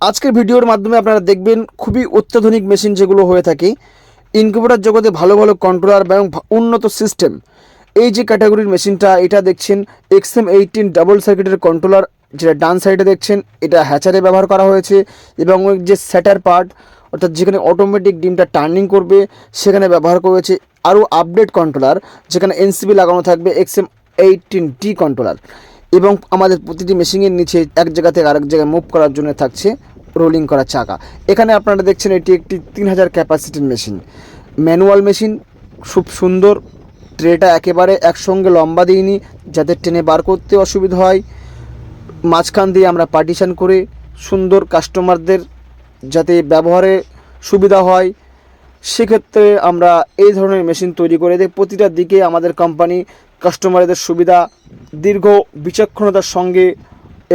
আজকের ভিডিওর মাধ্যমে আপনারা দেখবেন খুবই অত্যাধুনিক মেশিন যেগুলো হয়ে থাকে। ইনকিউবেটার জগতে ভালো ভালো কন্ট্রোলার এবং উন্নত সিস্টেম এই যে ক্যাটাগরির মেশিনটা এটা দেখছেন এক্সএম এইটিন ডাবল সার্কিটের কন্ট্রোলার যেটা ডান সাইডে দেখছেন, এটা হ্যাচারে ব্যবহার করা হয়েছে এবং ওই যে স্যাটার পার্ট অর্থাৎ যেখানে অটোমেটিক ডিমটা টার্নিং করবে, সেখানে ব্যবহার করেছে আরও আপডেট কন্ট্রোলার যেখানে এনসিবি লাগানো থাকবে এক্সএম এইটিন টি কন্ট্রোলার এবং আমাদের প্রতিটি মেশিনের নিচে এক জায়গা থেকে আরেক জায়গায় মুভ করার জন্য থাকছে রোলিং করা চাকা। এখানে আপনারা দেখছেন এটি একটি তিন হাজার ক্যাপাসিটির মেশিন ম্যানুয়াল মেশিন খুব সুন্দর ট্রেটা একেবারে একসঙ্গে লম্বা দিইনি, যাতে টেনে বার করতে অসুবিধা হয়। মাঝখান দিয়ে আমরা পার্টিশান করে সুন্দর কাস্টমারদের যাতে ব্যবহারে সুবিধা হয়, সেক্ষেত্রে আমরা এই ধরনের মেশিন তৈরি করে দিই। প্রতিটা দিকে আমাদের কোম্পানি কাস্টমারদের সুবিধা, দীর্ঘ বিচক্ষণতার সঙ্গে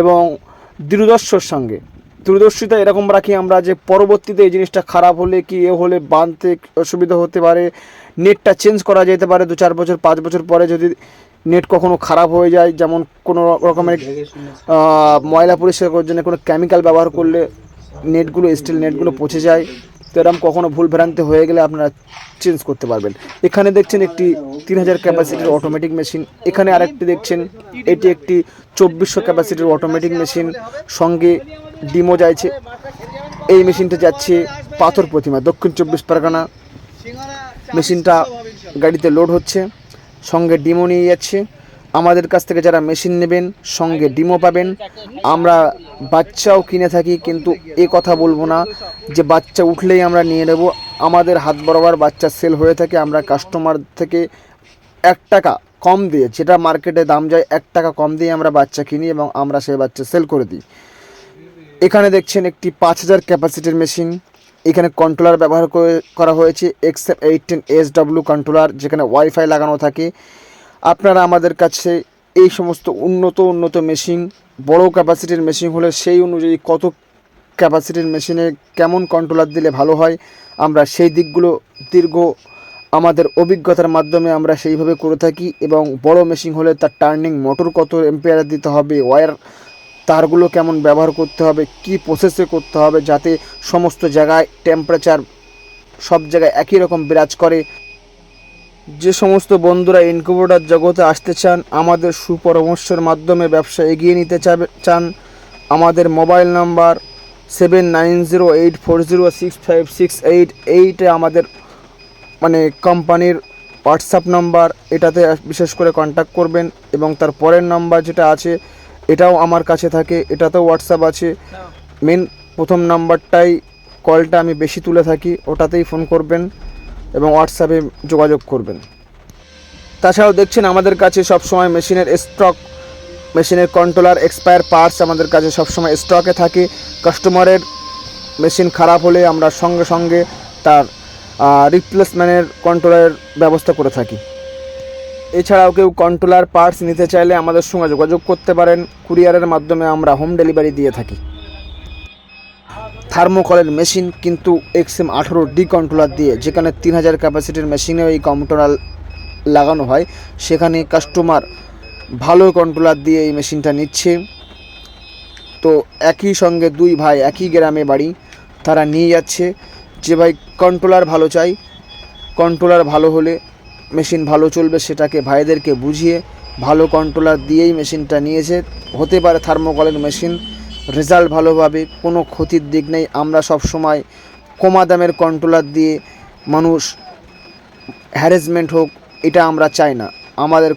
এবং দূরদর্শর সঙ্গে। দূরদর্শিতা এরকম রাখি আমরা যে পরবর্তীতে এই জিনিসটা খারাপ হলে কি এ হলে বাঁধতে অসুবিধা হতে পারে নেটটা চেঞ্জ করা যেতে পারে দু চার বছর, পাঁচ বছর পরে যদি নেট কখনো খারাপ হয়ে যায়, যেমন কোনো রকমের ময়লা পরিষ্কার করার জন্য কোনো কেমিক্যাল ব্যবহার করলে নেটগুলো স্টিল নেটগুলো পচে যায়, তো এরকম কখনো ভুল ভ্রান্তি হয়ে গেলে আপনারা চেঞ্জ করতে পারবেন। এখানে দেখছেন একটি তিন হাজার ক্যাপাসিটির অটোমেটিক মেশিন এখানে আরেকটি দেখছেন, এটি একটি চব্বিশশো ক্যাপাসিটির অটোমেটিক মেশিন সঙ্গে ডিমো যাইছে এই মেশিনটা যাচ্ছে পাথর প্রতিমা, দক্ষিণ চব্বিশ পরগনা। মেশিনটা গাড়িতে লোড হচ্ছে, সঙ্গে ডিমো নিয়ে যাচ্ছে। আমাদের কাছ থেকে যারা মেশিন নেবেন, সঙ্গে ডিমো পাবেন। আমরা বাচ্চাও কিনে থাকি, কিন্তু এ কথা বলব না যে বাচ্চা উঠলেই আমরা নিয়ে নেব। আমাদের হাত বরাবর বাচ্চা সেল হয়ে থাকে, আমরা কাস্টমার থেকে এক টাকা কম দিয়ে, যেটা মার্কেটে দাম যায়, এক টাকা কম দিয়ে আমরা বাচ্চা কিনি এবং আমরা সেই বাচ্চা সেল করে দিই। এখানে দেখছেন একটি পাঁচ হাজার ক্যাপাসিটির মেশিন এখানে কন্ট্রোলার ব্যবহার করে- করা হয়েছে X eighteen S W controller যেখানে ওয়াইফাই লাগানো থাকে। আপনারা আমাদের কাছে এই সমস্ত উন্নত উন্নত মেশিন বড় ক্যাপাসিটির মেশিন হলে সেই অনুযায়ী কত ক্যাপাসিটির মেশিনে কেমন কন্ট্রোলার দিলে ভালো হয়, আমরা সেই দিকগুলো দীর্ঘ আমাদের অভিজ্ঞতার মাধ্যমে আমরা সেইভাবে করে থাকি এবং বড় মেশিন হলে তার টার্নিং মোটর কত এম্পিয়ার দিতে হবে ওয়্যার তারগুলো কেমন ব্যবহার করতে হবে, কি প্রসেসে করতে হবে যাতে সমস্ত জায়গায় টেম্পারেচার সব জায়গায় একই রকম বিরাজ করে। যে সমস্ত বন্ধুরা ইনকিউবেটর জগতে আসতে চান, আমাদের সুপরামর্শের মাধ্যমে ব্যবসা এগিয়ে নিতে চান, আমাদের mobile number seven nine zero eight four zero six five six eight এইটে আমাদের মানে কোম্পানির হোয়াটসঅ্যাপ নাম্বার এটাতে বিশেষ করে কন্ট্যাক্ট করবেন এবং তার পরের নাম্বার যেটা আছে এটাও আমার কাছে থাকে, এটাতেও হোয়াটসঅ্যাপ আছে। মেন প্রথম নাম্বারটাই কলটা আমি বেশি তুলে থাকি, ওটাতেই ফোন করবেন এবং হোয়াটসঅ্যাপে যোগাযোগ করবেন। তাছাড়াও দেখছেন আমাদের কাছে সবসময় মেশিনের স্টক মেশিনের কন্ট্রোলার এক্সপায়ার পার্টস আমাদের কাছে সবসময় স্টকে থাকে। কাস্টমারের মেশিন খারাপ হলে আমরা সঙ্গে সঙ্গে তার রিপ্লেসমেন্টের কন্ট্রোলারের ব্যবস্থা করে থাকি। এছাড়াও কেউ কন্ট্রোলার পার্টস নিতে চাইলে আমাদের সঙ্গে যোগাযোগ করতে পারেন। কুরিয়ারের মাধ্যমে আমরা হোম ডেলিভারি দিয়ে থাকি। থার্মোকলের মেশিন কিন্তু এক্সএম আঠারো ডি কন্ট্রোলার দিয়ে যেখানে তিন হাজার ক্যাপাসিটির মেশিনেও এই কন্ট্রোলার লাগানো হয়, সেখানে কাস্টমার ভালো কন্ট্রোলার দিয়ে এই মেশিনটা নিচ্ছে। তো একই সঙ্গে দুই ভাই একই গ্রামে বাড়ি, তারা নিয়ে যাচ্ছে। যে ভাই কন্ট্রোলার ভালো চাই কন্ট্রোলার ভালো হলে মেশিন ভালো চলবে সেটাকে ভাইদেরকে বুঝিয়ে ভালো কন্ট্রোলার দিয়েই মেশিনটা নিয়েছে। হতে পারে থার্মোকলের মেশিন রেজাল্ট ভালো পাবে কোনো ক্ষতির দিক নেই। আমরা সব সময় কমা দামের কন্ট্রোলার দিয়ে মানুষ হ্যারাসমেন্ট হোক, এটা আমরা চাই না। আমাদের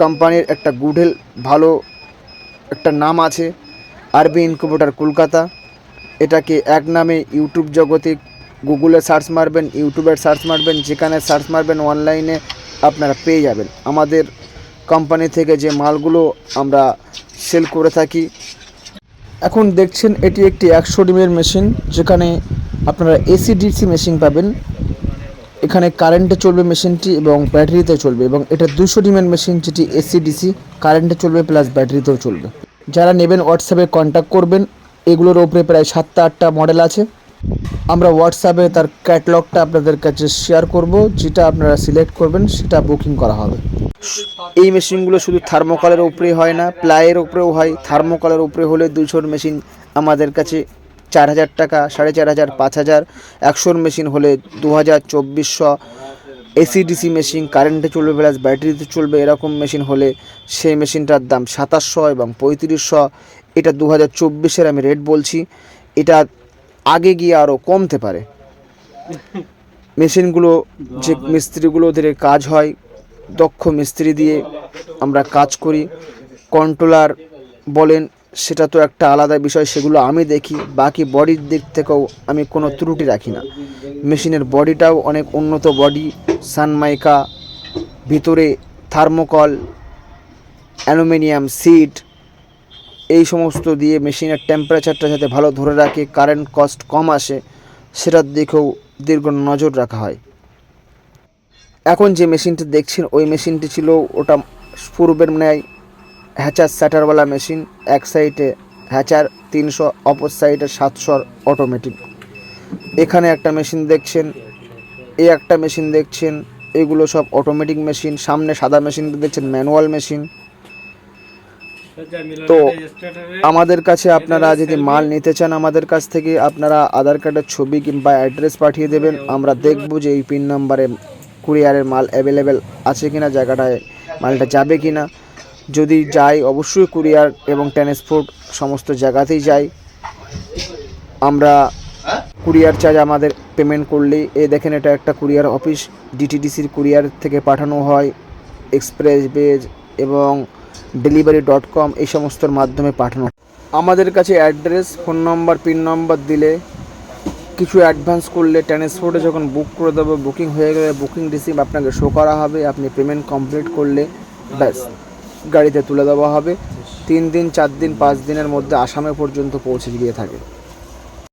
কোম্পানির একটা গুডেল, ভালো একটা নাম আছে, আরবি ইনকুবেটার কলকাতা। এটাকে এক নামে ইউটিউব জগতে গুগলে সার্চ মারবেন ইউটিউবের সার্চ মারবেন, যেখানে সার্চ মারবেন অনলাইনে আপনারা পেয়ে যাবেন। আমাদের কোম্পানি থেকে যে মালগুলো আমরা সেল করে থাকি। এখন দেখছেন এটি একটি একশো ডিমের মেশিন যেখানে আপনারা এসি ডিসি মেশিন পাবেন। এখানে কারেন্টে চলবে মেশিনটি এবং ব্যাটারিতে চলবে এবং এটা দুশো ডিমের মেশিন যেটি এসি ডিসি কারেন্টে চলবে প্লাস ব্যাটারিতেও চলবে। যারা নেবেন হোয়াটসঅ্যাপে কন্ট্যাক্ট করবেন, এগুলোর ওপরে প্রায় সাতটা আটটা মডেল আছে। আমরা হোয়াটসঅ্যাপে তার ক্যাটলগটা আপনাদের কাছে শেয়ার করব, যেটা আপনারা সিলেক্ট করবেন, সেটা বুকিং করা হবে। এই মেশিনগুলো শুধু থার্মোকলের উপরে হয় না প্লাইয়ের উপরেও হয়। থার্মোকলের উপরে হলে দুশোর মেশিন আমাদের কাছে চার হাজার টাকা, সাড়ে চার হাজার, পাঁচ হাজার। একশোর মেশিন হলে দু হাজার চব্বিশশো এসিডিসি মেশিন কারেন্টে চলবে প্লাস ব্যাটারিতে চলবে, এরকম মেশিন হলে সেই মেশিনটার দাম সাতাশশো এবং পঁয়ত্রিশশো। এটা দু হাজার চব্বিশের আমি রেট বলছি। এটা আগে গিয়ে আরও কমতে পারে। মেশিনগুলো, যে মিস্ত্রিগুলো ওদের কাজ হয়, দক্ষ মিস্ত্রি দিয়ে আমরা কাজ করি। কন্ট্রোলার বলেন, সেটা তো একটা আলাদা বিষয়, সেগুলো আমি দেখি। বাকি বডির দিক থেকেও আমি কোনো ত্রুটি রাখি না। মেশিনের বডিটাও অনেক উন্নত বডি, সানমাইকা, ভিতরে থার্মোকল, অ্যালুমিনিয়াম সিট সমস্ত দিয়ে মেশিনের টেম্পারেচারটা যাতে ভালো ধরে রাখে কারেন্ট কস্ট কম আসে, সেটার দিকেও দীর্ঘ নজর রাখা হয়। এখন যে মেশিনটি দেখছেন, ওই মেশিনটি ছিল ওটা পূর্বের ন্যায় হ্যাচার স্যাটারওয়ালা মেশিন, এক সাইডে হ্যাচার তিনশো, অপর সাইডে সাতশো অটোমেটিক এখানে একটা মেশিন দেখছেন এই একটা মেশিন দেখছেন, এগুলো সব অটোমেটিক মেশিন, সামনে সাদা মেশিনটা দেখছেন ম্যানুয়াল মেশিন। তো আমাদের কাছে আপনারা যদি মাল নিতে চান আমাদের কাছ থেকে আপনারা আধার কার্ডের ছবি কিংবা অ্যাড্রেস পাঠিয়ে দেবেন। আমরা দেখব যে এই পিন নাম্বারে কুরিয়ারের মাল অ্যাভেলেবেল আছে কিনা জায়গাটায় মালটা যাবে কিনা। যদি যায় অবশ্যই কুরিয়ার এবং ট্রান্সপোর্ট সমস্ত জায়গাতেই যায় আমরা কুরিয়ার চার্জ আমাদের পেমেন্ট করলেই এ দেখেন এটা একটা কুরিয়ার অফিস ডিটিডিসির কুরিয়ার থেকে পাঠানো হয় এক্সপ্রেস বেজ এবং ডেলিভারি ডট কম এই সমস্তর মাধ্যমে পাঠানো। আমাদের কাছে address phone number pin number দিলে কিছু অ্যাডভান্স করলে ট্রান্সপোর্টে যখন বুক করে দেবো বুকিং হয়ে গেলে বুকিং রিসিভ আপনাকে শো করা হবে, আপনি পেমেন্ট কমপ্লিট করলে ব্যাস, গাড়িতে তুলে দেওয়া হবে। তিন দিন, চার দিন, পাঁচ দিনের মধ্যে আসামে পর্যন্ত পৌঁছে গিয়ে থাকে।